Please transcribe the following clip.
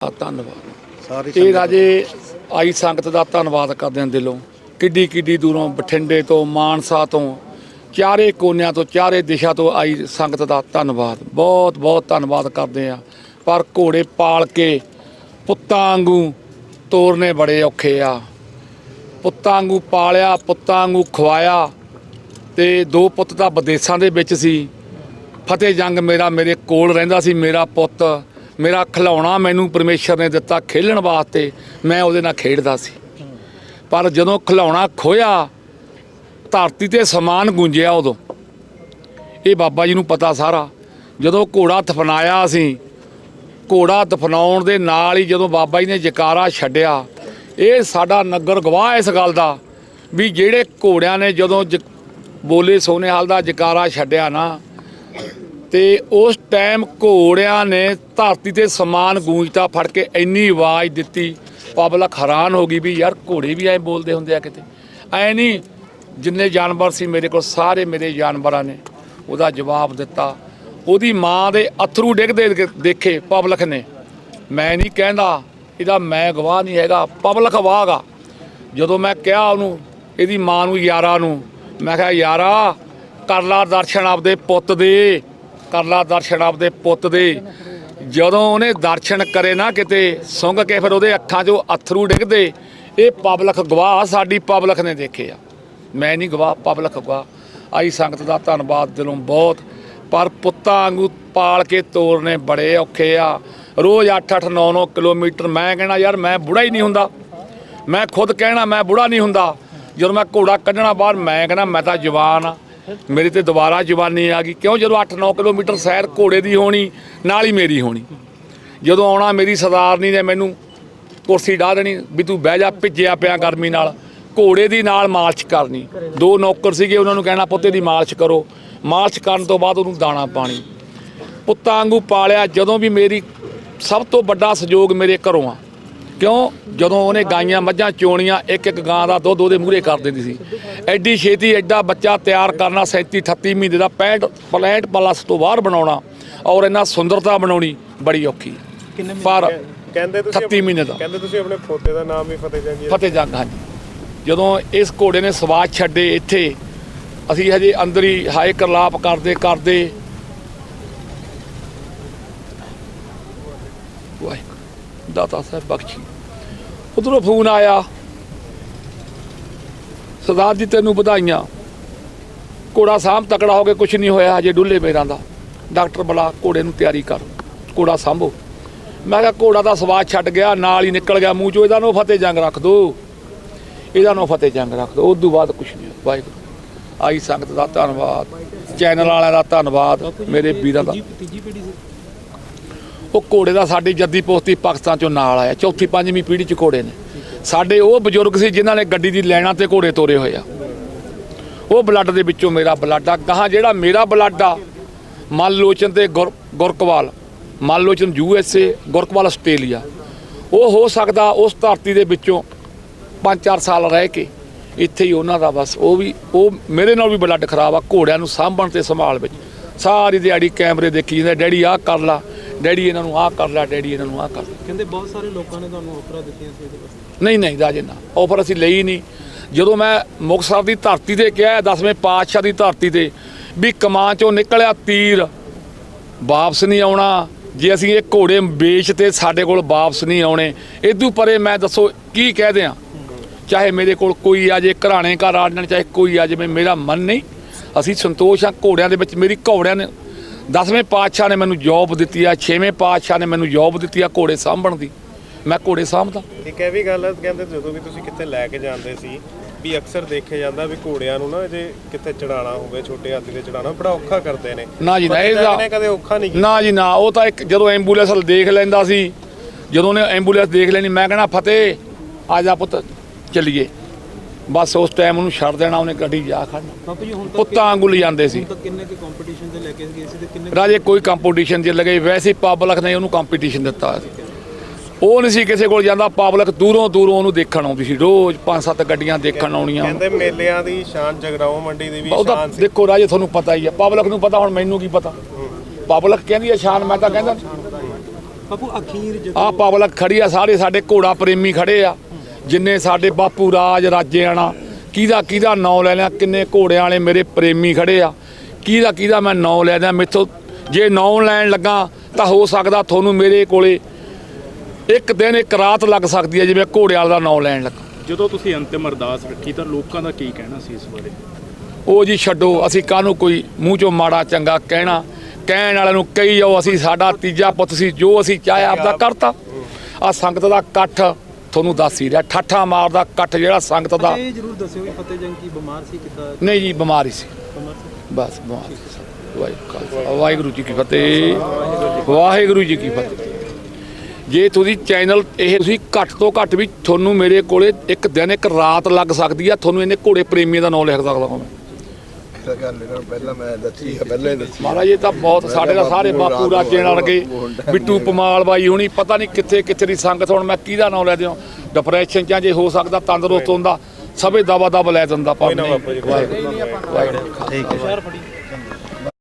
ਧੰਨਵਾਦ। ਸਾਰੀ ਇਹ ਰਾਜੇ ਆਈ ਸੰਗਤ ਦਾ ਧੰਨਵਾਦ ਕਰਦੇ ਹਾਂ ਦਿਲੋਂ। ਕਿੱਡੀ ਕਿੱਡੀ ਦੂਰੋਂ ਬਠਿੰਡੇ ਤੋਂ ਮਾਨਸਾ ਤੋਂ ਚਾਰੇ ਕੋਨਿਆਂ ਤੋਂ ਚਾਰੇ ਦਿਸ਼ਾ ਤੋਂ ਆਈ ਸੰਗਤ ਦਾ ਧੰਨਵਾਦ। ਬਹੁਤ ਬਹੁਤ ਧੰਨਵਾਦ ਕਰਦੇ ਆ ਪਰ ਘੋੜੇ ਪਾਲ ਕੇ ਪੁੱਤਾਂ ਵਾਂਗੂ ਤੋਰਨੇ ਬੜੇ ਔਖੇ ਆ। ਪੁੱਤਾਂ ਵਾਂਗੂ ਪਾਲਿਆ ਪੁੱਤਾਂ ਵਾਂਗੂ ਖਵਾਇਆ। ਤੇ ਦੋ ਪੁੱਤ ਤਾਂ ਵਿਦੇਸ਼ਾਂ ਦੇ ਵਿੱਚ ਸੀ। ਫਤਿਹ ਜੰਗ ਮੇਰਾ ਮੇਰੇ ਕੋਲ ਰਹਿੰਦਾ ਸੀ ਮੇਰਾ ਪੁੱਤ। ਮੇਰਾ ਖਿਲਾਉਣਾ ਮੈਨੂੰ ਪਰਮੇਸ਼ਰ ਨੇ ਦਿੱਤਾ ਖੇਲਣ ਵਾਸਤੇ, ਮੈਂ ਉਹਦੇ ਨਾਲ ਖੇਡਦਾ ਸੀ। ਪਰ ਜਦੋਂ ਖਿਡੌਣਾ ਖੋਇਆ ਧਰਤੀ ਤੇ ਸਮਾਨ ਗੂੰਜਿਆ ਉਦੋਂ। ਇਹ ਬਾਬਾ ਜੀ ਨੂੰ ਪਤਾ ਸਾਰਾ। ਜਦੋਂ ਘੋੜਾ ਦਫਨਾਇਆ ਅਸੀਂ, ਘੋੜਾ ਦਫਨਾਉਣ ਦੇ ਨਾਲ ਹੀ ਜਦੋਂ ਬਾਬਾ ਜੀ ਨੇ ਜਕਾਰਾ ਛੱਡਿਆ, ਇਹ ਸਾਡਾ ਨਗਰ ਗਵਾਹ ਇਸ ਗੱਲ ਦਾ ਵੀ ਜਿਹੜੇ ਘੋੜਿਆਂ ਨੇ ਜਦੋਂ ਜ- ਬੋਲੇ ਸੋਨੇਹਾਲ ਦਾ ਜਕਾਰਾ ਛੱਡਿਆ ਨਾ ਤੇ ਉਸ ਟਾਈਮ ਘੋੜਿਆਂ ਨੇ ਧਰਤੀ ਤੇ ਸਮਾਨ ਗੂੰਜਤਾ ਫੜ ਕੇ ਇੰਨੀ ਆਵਾਜ਼ ਦਿੱਤੀ। ਪਬਲਿਕ ਹੈਰਾਨ ਹੋ ਗਈ ਵੀ ਯਾਰ ਘੋੜੇ ਵੀ ਐ ਬੋਲਦੇ ਹੁੰਦੇ ਆ ਕਿਤੇ। ਐ ਨਹੀਂ, ਜਿੰਨੇ ਜਾਨਵਰ ਸੀ ਮੇਰੇ ਕੋਲ, ਸਾਰੇ ਮੇਰੇ ਜਾਨਵਰਾਂ ਨੇ ਉਹਦਾ ਜਵਾਬ ਦਿੱਤਾ। ਉਹਦੀ ਮਾਂ ਦੇ ਅਥਰੂ ਡਿੱਗਦੇ ਦੇਖੇ ਪਬਲਿਕ ਨੇ। ਮੈਂ ਨਹੀਂ ਕਹਿੰਦਾ ਇਹਦਾ ਮੈਂ ਗਵਾਹ ਨਹੀਂ ਹੈਗਾ ਪਬਲਿਕ ਗਵਾਹਗਾ ਜਦੋਂ ਮੈਂ ਕਿਹਾ ਉਹਨੂੰ, ਇਹਦੀ ਮਾਂ ਨੂੰ, ਯਾਰਾ ਨੂੰ, ਮੈਂ ਕਿਹਾ, ਯਾਰਾ, ਕਰ ਲਾ ਦਰਸ਼ਨ ਆਪਦੇ ਪੁੱਤ ਦੇ। ਕਰ ਲਾ ਦਰਸ਼ਨ ਆਪਦੇ ਪੁੱਤ ਦੇ। ਜਦੋਂ ਉਹਨੇ ਦਰਸ਼ਨ ਕਰੇ ਨਾ ਕਿਤੇ, ਸੁੰਘ ਕੇ ਫਿਰ ਉਹਦੇ ਅੱਖਾਂ 'ਚੋਂ ਅਥਰੂ ਡਿੱਗਦੇ। ਇਹ ਪਬਲਿਕ ਗਵਾਹ ਸਾਡੀ ਪਬਲਿਕ ਨੇ ਦੇਖੇ ਆ। ਮੈਂ ਨਹੀਂ ਗਵਾਹ, ਪਬਲਿਕ ਗਵਾਹ। ਆਈ ਸੰਗਤ ਦਾ ਧੰਨਵਾਦ ਦਿਲੋਂ ਬਹੁਤ। ਪਰ ਪੁੱਤਾਂ ਵਾਂਗੂ ਪਾਲ ਕੇ ਤੋਰਨੇ ਬੜੇ ਔਖੇ ਆ। ਰੋਜ਼ 8-8 9-9 ਕਿਲੋਮੀਟਰ ਮੈਂ ਕਹਿਣਾ, ਯਾਰ, ਮੈਂ ਬੁੜਾ ਹੀ ਨਹੀਂ ਹੁੰਦਾ। ਮੈਂ ਖੁਦ ਕਹਿਣਾ, ਮੈਂ ਬੁੜਾ ਨਹੀਂ ਹੁੰਦਾ। ਜਦੋਂ ਮੈਂ ਘੋੜਾ ਕੱਢਣਾ ਬਾਹਰ, ਮੈਂ ਕਹਿੰਦਾ ਮੈਂ ਤਾਂ ਜਵਾਨ ਆ। ਮੇਰੀ ਤੇ ਦੁਬਾਰਾ ਜਵਾਨੀ ਆ ਗਈ। ਕਿਉਂ? ਜਦੋਂ 8-9 ਕਿਲੋਮੀਟਰ ਸੈਰ ਘੋੜੇ ਦੀ ਹੋਣੀ, ਨਾਲ ਹੀ ਮੇਰੀ ਹੋਣੀ। ਜਦੋਂ ਆਉਣਾ, ਮੇਰੀ ਸਰਦਾਰਨੀ ਨੇ ਮੈਨੂੰ ਕੁਰਸੀ ਢਾ ਦੇਣੀ, ਵੀ ਤੂੰ ਬਹਿ ਜਾ, ਭਿੱਜਿਆ ਪਿਆ ਗਰਮੀ ਨਾਲ। ਘੋੜੇ ਦੀ ਨਾਲ ਮਾਲਸ਼ ਕਰਨੀ। ਦੋ ਨੌਕਰ ਸੀਗੇ, ਉਹਨਾਂ ਨੂੰ ਕਹਿਣਾ, ਪੁੱਤੇ ਦੀ ਮਾਲਸ਼ ਕਰੋ। ਮਾਲਸ਼ ਕਰਨ ਤੋਂ ਬਾਅਦ ਉਹਨੂੰ ਦਾਣਾ ਪਾਣੀ। ਪੁੱਤਾਂ ਵਾਂਗੂ ਪਾਲਿਆ, ਜਦੋਂ ਵੀ ਮੇਰੀ ਸਭ ਤੋਂ ਵੱਡਾ ਸਹਿਯੋਗ ਮੇਰੇ ਘਰੋਂ ਆ। ਕਿਉਂ? ਜਦੋਂ ਉਹਨੇ ਗਾਈਆਂ ਮੱਝਾਂ ਚੋਣੀਆਂ ਇੱਕ ਇੱਕ ਗਾਂ ਦਾ ਦੁੱਧ ਉਹਦੇ ਮੂਹਰੇ ਕਰ ਦਿੰਦੀ ਸੀ। ਐਡੀ ਛੇਤੀ ਐਡਾ ਬੱਚਾ ਤਿਆਰ ਕਰਨਾ 37 38 ਮਹੀਨੇ ਦਾ 65 ਪਲੈਂਟ ਪਲਸ ਤੋਂ ਬਾਹਰ ਬਣਾਉਣਾ ਔਰ ਇਹਨਾਂ ਸੁੰਦਰਤਾ ਬਣਾਉਣੀ ਬੜੀ ਔਖੀ। ਪਰ ਕਹਿੰਦੇ ਤੁਸੀਂ 38 ਮਹੀਨੇ ਦਾ। ਕਹਿੰਦੇ ਤੁਸੀਂ ਆਪਣੇ ਪੋਤੇ ਦਾ ਨਾਮ ਵੀ ਫਤਿਹ ਜੰਗ ਫਤਿਹ ਜੰਗ ਹਾਂਜੀ। ਜਦੋਂ ਇਸ ਘੋੜੇ ਨੇ ਸਵਾਦ ਛੱਡੇ ਇੱਥੇ ਅਸੀਂ ਹਜੇ ਅੰਦਰ ਹੀ ਹਾਏ ਕਰਲਾਪ ਕਰਦੇ ਕਰਦੇ। ਵਾਹਿਗੁਰੂ। ਦਾਤਾ ਸਾਹਿਬ ਬਖਸ਼ੀ ਉਧਰੋਂ ਫੋਨ ਆਇਆ ਸਰਦਾਰ ਜੀ ਤੈਨੂੰ ਵਧਾਈਆਂ ਘੋੜਾ ਸਾਂਭ ਤਕੜਾ ਹੋ ਕੇ ਕੁਝ ਨਹੀਂ ਹੋਇਆ ਹਜੇ ਡੁੱਲੇ ਮੇਰਾਂ ਦਾ ਡਾਕਟਰ ਬੁਲਾ ਘੋੜੇ ਨੂੰ ਤਿਆਰੀ ਕਰ ਘੋੜਾ ਸਾਂਭੋ ਮੈਂ ਕਿਹਾ ਘੋੜਾ ਦਾ ਸਵਾਦ ਛੱਡ ਗਿਆ ਨਾਲ ਹੀ ਨਿਕਲ ਗਿਆ ਮੂੰਹ ਚੋਂ ਇਹਦਾ ਨੋ ਫਤਿਹ ਜੰਗ ਰੱਖ ਦੋ ਇਹਦਾ ਨੋ ਫਤਿਹ ਜੰਗ ਰੱਖ ਦੋ ਉਸ ਤੋਂ ਬਾਅਦ ਕੁਝ ਨਹੀਂ। ਵਾਹਿਗੁਰੂ ਆਈ ਸੰਗਤ ਦਾ ਧੰਨਵਾਦ ਚੈਨਲ ਵਾਲਿਆਂ ਦਾ ਧੰਨਵਾਦ ਮੇਰੇ ਵੀਰਾਂ ਦਾ ਤੀਜੀ ਉਹ ਘੋੜੇ ਦਾ ਸਾਡੀ ਜੱਦੀ ਪੋਸਤੀ ਪਾਕਿਸਤਾਨ ਚੋਂ ਨਾਲ ਆਇਆ। ਚੌਥੀ, ਪੰਜਵੀਂ ਪੀੜ੍ਹੀ ਚ ਘੋੜੇ ਨੇ। ਸਾਡੇ ਉਹ ਬਜ਼ੁਰਗ ਸੀ ਜਿਨ੍ਹਾਂ ਨੇ ਗੱਡੀ ਦੀ ਲੈਣਾ ਤੇ ਘੋੜੇ ਤੋਰੇ ਹੋਏ ਆ। ਉਹ ਬਲੱਡ ਦੇ ਵਿੱਚੋਂ ਮੇਰਾ ਬਲੱਡ ਆ। ਗਾਹਾਂ ਜਿਹੜਾ ਮੇਰਾ ਬਲੱਡ ਆ ਮਨ ਲੋਚਨ ਤੇ ਗੁਰ- Gurkawal Mallochan U S A, Gurkawal Australia. ਉਹ ਹੋ ਸਕਦਾ ਉਸ ਧਰਤੀ ਦੇ ਵਿੱਚੋਂ 5-4 ਸਾਲ ਰਹਿ ਕੇ ਇੱਥੇ ਹੀ ਉਹਨਾਂ ਦਾ ਬਸ ਉਹ ਵੀ, ਉਹ ਮੇਰੇ ਨਾਲ ਵੀ ਬਲੱਡ ਖਰਾਬ ਆ ਘੋੜਿਆਂ ਨੂੰ ਸਾਂਭਣ ਤੇ ਸੰਭਾਲ ਵਿੱਚ। ਸਾਰੀ ਦਿਹਾੜੀ ਕੈਮਰੇ ਦੇਖੀ ਜਾਂਦੇ, ਡੈਡੀ, ਆਹ ਕਰ ਲਾ। ਡੈਡੀ ਇਹਨਾਂ ਨੂੰ ਆਹ ਕਰ ਲਾ ਡੈਡੀ ਇਹਨਾਂ ਨੂੰ ਆਹ ਕਰ ਲਾ। ਕਹਿੰਦੇ ਬਹੁਤ ਸਾਰੇ ਲੋਕਾਂ ਨੇ ਤੁਹਾਨੂੰ ਆਫਰਾਂ ਦਿੱਤੀਆਂ ਸੀ ਇਹਦੇ ਵਾਸਤੇ। ਨਹੀਂ ਨਹੀਂ ਰਾਜੇ ਨਾ। ਆਫਰ ਅਸੀਂ ਲਈ ਨਹੀਂ। ਜਦੋਂ ਮੈਂ ਮੁਕਤਸਰ ਦੀ ਧਰਤੀ ਤੇ ਕਿਹਾ ਦਸਵੇਂ ਪਾਤਸ਼ਾਹ ਦੀ ਧਰਤੀ ਤੇ ਵੀ ਕਮਾਂ ਚੋਂ ਨਿਕਲਿਆ ਤੀਰ ਵਾਪਸ ਨਹੀਂ ਆਉਣਾ। ਜੇ ਅਸੀਂ ਇਹ ਘੋੜੇ ਵੇਚ ਤੇ ਸਾਡੇ ਕੋਲ ਵਾਪਸ ਨਹੀਂ ਆਉਣੇ ਇਦੋਂ ਪਰੇ ਮੈਂ ਦੱਸੋ ਕੀ ਕਹਿ ਦਿਆਂ? ਚਾਹੇ ਮੇਰੇ ਕੋਲ ਕੋਈ ਆ ਜੇ ਘਰਾਣੇ ਘਰ ਆ ਜਾਣ ਚਾਹੇ ਕੋਈ ਆ ਜਾਵੇ ਮੇਰਾ ਮਨ ਨਹੀਂ। ਅਸੀਂ ਸੰਤੋਸ਼ ਆ ਘੋੜਿਆਂ ਦੇ ਵਿੱਚ ਮੇਰੀ ਘੋੜਿਆਂ ਨੇ ਦਸਵੇਂ ਪਾਤਸ਼ਾਹ ਨੇ ਮੈਨੂੰ ਜੌਬ ਦਿੱਤੀ ਆ ਛੇਵੇਂ ਪਾਤਸ਼ਾਹ ਨੇ ਮੈਨੂੰ ਜੌਬ ਦਿੱਤੀ ਆ ਘੋੜੇ ਸਾਂਭਣ ਦੀ। ਮੈਂ ਘੋੜੇ ਸਾਂਭਦਾ। ਇੱਕ ਇਹ ਵੀ ਗੱਲ ਹੈ ਕਹਿੰਦੇ ਜਦੋਂ ਵੀ ਤੁਸੀਂ ਕਿੱਥੇ ਲੈ ਕੇ ਜਾਂਦੇ ਸੀ ਵੀ ਅਕਸਰ ਦੇਖਿਆ ਜਾਂਦਾ ਵੀ ਘੋੜਿਆਂ ਨੂੰ ਨਾ ਜੇ ਕਿੱਥੇ ਚੜਾਣਾ ਹੋਵੇ ਛੋਟੇ ਹਾਥੀ ਤੇ ਚੜਾਣਾ ਬੜਾ ਔਖਾ ਕਰਦੇ ਨੇ। ਨਾ ਜੀ ਨਾ ਨੇ ਕਦੇ ਔਖਾ ਨਹੀਂ ਕੀਤਾ। ਨਾ ਜੀ ਨਾ ਉਹ ਤਾਂ ਇੱਕ ਜਦੋਂ ਐਂਬੂਲੈਂਸ ਦੇਖ ਲੈਂਦਾ ਸੀ ਜਦੋਂ ਨੇ ਐਂਬੂਲੈਂਸ ਦੇਖ ਲੈਣੀ ਮੈਂ ਕਹਿਣਾ ਫਤਿਹ ਆ ਜਾ ਪੁੱਤ ਚੱਲੀਏ। ਬਸ ਉਸ ਟਾਈਮ ਉਹਨੂੰ ਛੱਡ ਦੇਣਾ ਉਹਨੇ ਗੱਡੀ ਜਾ ਖੜਨਾ। ਜੀ ਪੁੱਤਾਂ ਵਾਂਗੂ ਲਿਜਾਂਦੇ ਸੀ। ਹੁਣ ਤੱਕ ਕਿੰਨੇ ਕੁ ਕੰਪੀਟੀਸ਼ਨ ਤੇ ਲੈ ਕੇ ਗਏ ਸੀ ਤੇ ਕਿੰਨੇ ਰਾਜੇ ਕੋਈ ਕੰਪੀਟੀਸ਼ਨ 'ਚ ਲੱਗੇ ਵੈਸੇ ਪਬਲਿਕ ਨੇ ਉਹਨੂੰ ਕੰਪੀਟੀਸ਼ਨ ਦਿੱਤਾ। ਉਹ ਨਹੀਂ ਸੀ ਕਿਸੇ ਕੋਲ ਜਾਂਦਾ ਪਬਲਿਕ ਦੂਰੋਂ ਦੂਰੋਂ ਉਹਨੂੰ ਦੇਖਣ ਆਉਂਦੀ ਸੀ। ਰੋਜ਼ ਪੰਜ ਸੱਤ ਗੱਡੀਆਂ ਦੇਖਣ ਆਉਣੀਆਂ। ਕਹਿੰਦੇ ਮੇਲਿਆਂ ਦੀ ਸ਼ਾਨ ਜਗਰਾਉਂ ਮੰਡੀ ਦੀ ਵੀ ਸ਼ਾਨ ਸੀ। ਦੇਖੋ ਰਾਜੇ ਤੁਹਾਨੂੰ ਪਤਾ ਹੀ ਆ ਪਬਲਿਕ ਨੂੰ ਪਤਾ ਹੁਣ ਮੈਨੂੰ ਕੀ ਪਤਾ? ਪਬਲਿਕ ਕਹਿੰਦੀ ਆ ਸ਼ਾਨ ਮੈਂ ਤਾਂ ਕਹਿੰਦਾ। ਬਾਪੂ ਅਖੀਰ ਜਦੋਂ ਆ ਪਬਲਿਕ ਖੜੀ ਆ ਸਾਰੇ ਸਾਡੇ ਘੋੜਾ ਪ੍ਰੇਮੀ ਖੜੇ ਆ। ਜਿੰਨੇ ਸਾਡੇ ਬਾਪੂ ਰਾਜ ਰਾਜੇਆਣਾ ਕਿਹਦਾ ਕਿਹਦਾ ਨਾਂ ਲੈ ਲਿਆ ਕਿੰਨੇ ਘੋੜਿਆਂ ਵਾਲੇ ਮੇਰੇ ਪ੍ਰੇਮੀ ਖੜੇ ਆ ਕਿਹਦਾ ਕਿਹਦਾ ਮੈਂ ਨਾਂ ਲੈ ਦਿਆਂ ਮੇਥੋਂ ਜੇ ਨਾਂ ਲੈਣ ਲੱਗਾ ਤਾਂ ਹੋ ਸਕਦਾ ਤੁਹਾਨੂੰ ਮੇਰੇ ਕੋਲੇ ਇੱਕ ਦਿਨ ਇੱਕ ਰਾਤ ਲੱਗ ਸਕਦੀ ਹੈ ਜਿਵੇਂ ਘੋੜੇ ਵਾਲੇ ਦਾ ਨਾਂ ਲੈਣ ਲੱਗਾ। ਜਦੋਂ ਤੁਸੀਂ ਅੰਤਿਮ ਅਰਦਾਸ ਰੱਖੀ ਤਾਂ ਲੋਕਾਂ ਦਾ ਕੀ ਕਹਿਣਾ ਸੀ ਇਸ ਬਾਰੇ? ਉਹ ਜੀ ਛੱਡੋ ਅਸੀਂ ਕਾਹਨੂੰ ਕੋਈ ਮੂੰਹ ਚੋਂ ਮਾੜਾ ਚੰਗਾ ਕਹਿਣਾ? ਕਹਿਣ ਵਾਲਿਆਂ ਨੂੰ ਕਹੀ ਜਾਓ ਅਸੀਂ ਸਾਡਾ ਤੀਜਾ ਪੁੱਤ ਸੀ ਜੋ ਅਸੀਂ ਚਾਹਿਆ ਆਪਦਾ ਕਰਤਾ। ਆ ਸੰਗਤ ਦਾ ਇਕੱਠ ਤੁਹਾਨੂੰ ਦੱਸ ਹੀ ਰਿਹਾ ਠਾਠਾ ਮਾਰਦਾ ਇਕੱਠ ਜਿਹੜਾ ਸੰਗਤ ਦਾ। ਇਹ ਜ਼ਰੂਰ ਦੱਸਿਓ ਕਿ ਫਤਿਹ ਜੰਗ ਕੀ ਬਿਮਾਰ ਸੀ ਕਿੱਦਾਂ? ਨਹੀਂ ਜੀ ਬਿਮਾਰੀ ਸੀ। ਬਿਮਾਰ ਸੀ? ਬਸ ਬਿਮਾਰੀ ਸੀ ਵਾਹਿਗੁਰੂ ਵਾਹਿਗੁਰੂ ਜੀ ਕੀ ਫਤਿਹ। ਵਾਹਿਗੁਰੂ ਜੀ ਕੀ ਫਤਿਹ। ਜੇ ਤੁਸੀਂ ਚੈਨਲ ਇਹ ਤੁਸੀਂ ਘੱਟ ਤੋਂ ਘੱਟ ਵੀ ਤੁਹਾਨੂੰ ਮੇਰੇ ਕੋਲੇ ਇੱਕ ਦਿਨ ਇੱਕ ਰਾਤ ਲੱਗ ਸਕਦੀ ਆ ਤੁਹਾਨੂੰ ਇਹਨੇ ਘੋੜੇ ਪ੍ਰੇਮੀਆਂ ਦਾ ਨਾਮ ਲਿਖ ਸਕਦਾ ਹਾਂ ਮੈਂ। ਤਾਂ ਗੱਲ ਇਹਨਾਂ ਨੂੰ ਪਹਿਲਾਂ ਮੈਂ ਦੱਸੀ ਹੈ ਪਹਿਲਾਂ ਹੀ ਦੱਸੀ ਮਹਾਰਾਜ ਇਹ ਤਾਂ ਬਹੁਤ ਸਾਡੇ ਦਾ ਸਾਰੇ ਬਾਪੂ ਰਾਜੇ ਨਾਲ ਗਏ ਬਿੱਟੂ ਪਮਾਲ ਬਾਈ ਹੁਣੀ ਪਤਾ ਨਹੀਂ ਕਿੱਥੇ ਕਿੱਥੇ ਦੀ ਸੰਗਤ ਹੁਣ ਮੈਂ ਕਿਹਦਾ ਨਾਮ ਲੈ ਦਿਆਂ। ਡਿਪਰੈਸ਼ਨ ਚ ਆ, ਜੇ ਹੋ ਸਕਦਾ ਤੰਦਰੁਸਤ ਹੁੰਦਾ ਸਭੇ ਦਵਾ ਦਵ ਲੈ ਦਿੰਦਾ ਪਰ ਕੋਈ ਨਾ ਨਹੀਂ ਬਾਪੂ ਜੀ,